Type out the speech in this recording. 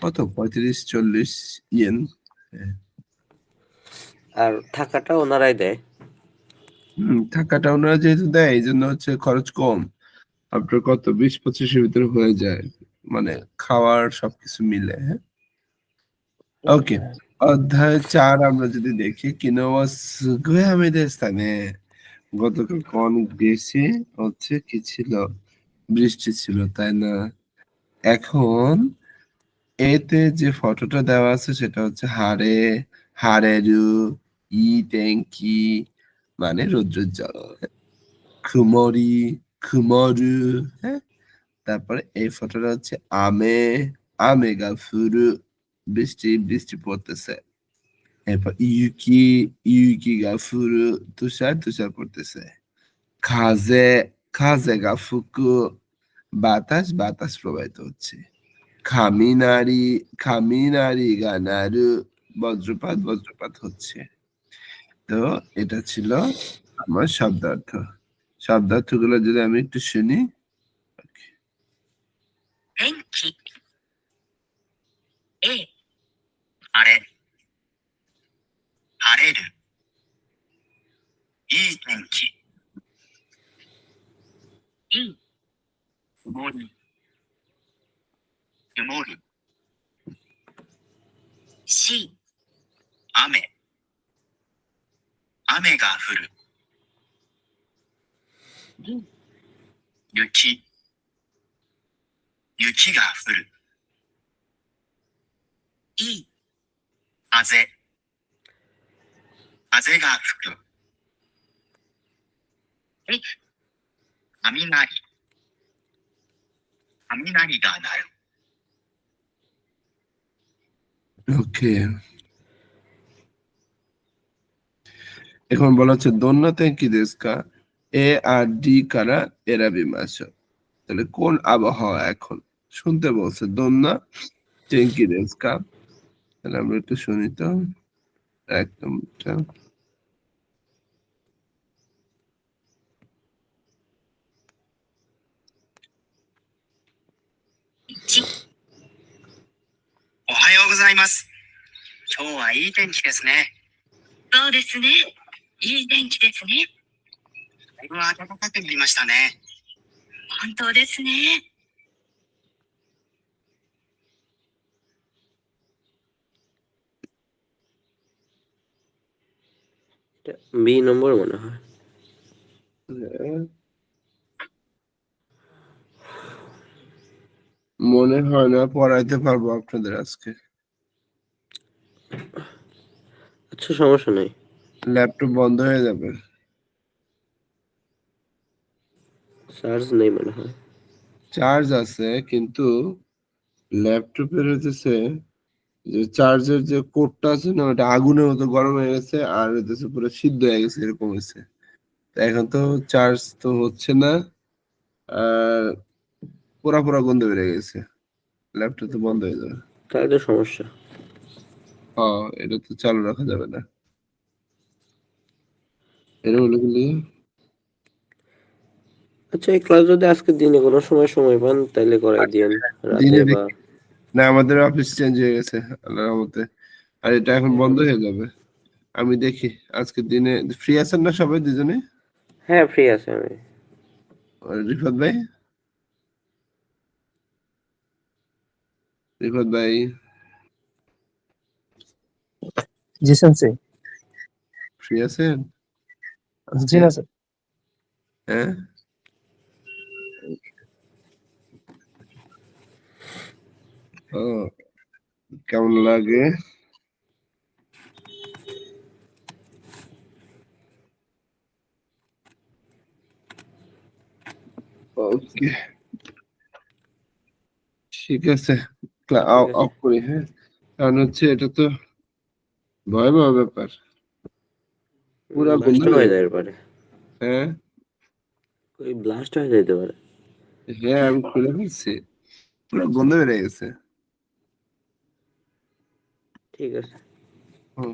কত? পঁয়ত্রিশ চল্লিশ ইয়েন আর থাকাটা ওনারাই দেয়। টাকাটা ওনারা যেহেতু দেয় এই জন্য হচ্ছে খরচ কম। আপনার কত? বিশ পঁচিশের ভিতরে হয়ে যায়। মানে খাওয়ার সবকিছু মিলে হ্যাঁ? ওকে অধ্যায় চার আমরা যদি দেখি কিনোয়াস গুয়ামেদের স্থানে গতকাল কোন দেশে হচ্ছে কি ছিল? বৃষ্টি ছিল তাই না? এখন এতে যে ফটোটা দেওয়া আছে সেটা হচ্ছে হারে, হারেরু, ই ট্যাঙ্কি মানে রৌদ্রোজ্জ্বল খুমরি, খুমরু হ্যাঁ? তারপরে এই ফটোটা হচ্ছে আমে আমে গা ফুরু বৃষ্টি বৃষ্টি পড়তেছে। এরপর ইউকি ইউকি গা ফুরু তুষার তুষার পড়তেছে। খাজে খাজে গা ফুকু বাতাস বাতাস প্রবাহিত হচ্ছে। খামিনারি খামিনারি গানারু, বজ্রপাত বজ্রপাত হচ্ছে। তো এটা ছিল আমার শব্দার্থ। শব্দার্থগুলো যদি আমি একটু শুনি আরে আরে ই ই 曇る C 雨雨が降る D 雪雪が降る。いい。風。風が吹く。え。雷。雷が鳴る。ওকে এখন বলা হচ্ছে দন্যতে কি দেশ কা এ আর ডি কারা? এরা বিমাস তাহলে কোন আবহাওয়া এখন? শুনতে বলছে দন্যা টেঙ্কি দেশ কা তাহলে আমরা একটু শুনি তো। একদম おはようございます。今日はいい天気ですね。そうですね。いい天気ですね。だいぶ暖かくなりましたね。本当ですね。 বি নম্বর মনে হয় মনে হয় না পড়াইতে পারবো আপনাদের আজকে আচ্ছা সমস্যা নেই। ল্যাপটপ বন্ধ হয়ে যাবে। চার্জ নেই মনে হয়। চার্জ আছে কিন্তু ল্যাপটপের হচ্ছে যে চার্জের যে কোডটা আছে না ওটা আগুনের মতো গরম হয়ে গেছে আর হচ্ছে পুরো সিদ্ধ হয়ে গেছে এরকম হয়েছে এখন তো চার্জ তো হচ্ছে না আর পুরা পুরা গন্ধ বেড়ে গেছে। ল্যাপটপ তো বন্ধ হয়ে যাবে। তাহলে সমস্যা। এটা তো চালু রাখা যাবে না। এরকম হলে কিন্তু আচ্ছা এই ক্লাস যদি আজকে দিনে কোনো সময় সময় পান তাহলে করাই দিয়েন রাতে বা না আমাদের অফিস চেঞ্জ হয়ে গেছে আল্লাহর রহমতে। আর এটা এখন বন্ধ হয়ে যাবে। আমি দেখি আজকে দিনে ফ্রি আছেন না সবাই দুজনে? হ্যাঁ ফ্রি আছে আমি। রিফাত ভাই? রিফাত ভাই? जी सर ফ্রি আছেন जी ना सर হ্যাঁ ও কেমন লাগে ওকে ঠিক আছে ক্লা- ঠিক আছে। অফ করি হ্যাঁ কারণ হচ্ছে এটা তো ভয়াবহ ব্যাপার। পুরা হয়ে যায় পারে হ্যাঁ। ওই ব্লাস্ট হয়ে যেতে পারে। হ্যাঁ আমি খুলে ফেলছি। পুরো বন্ধ হয়ে গেছে। ঠিক আছে। হুম।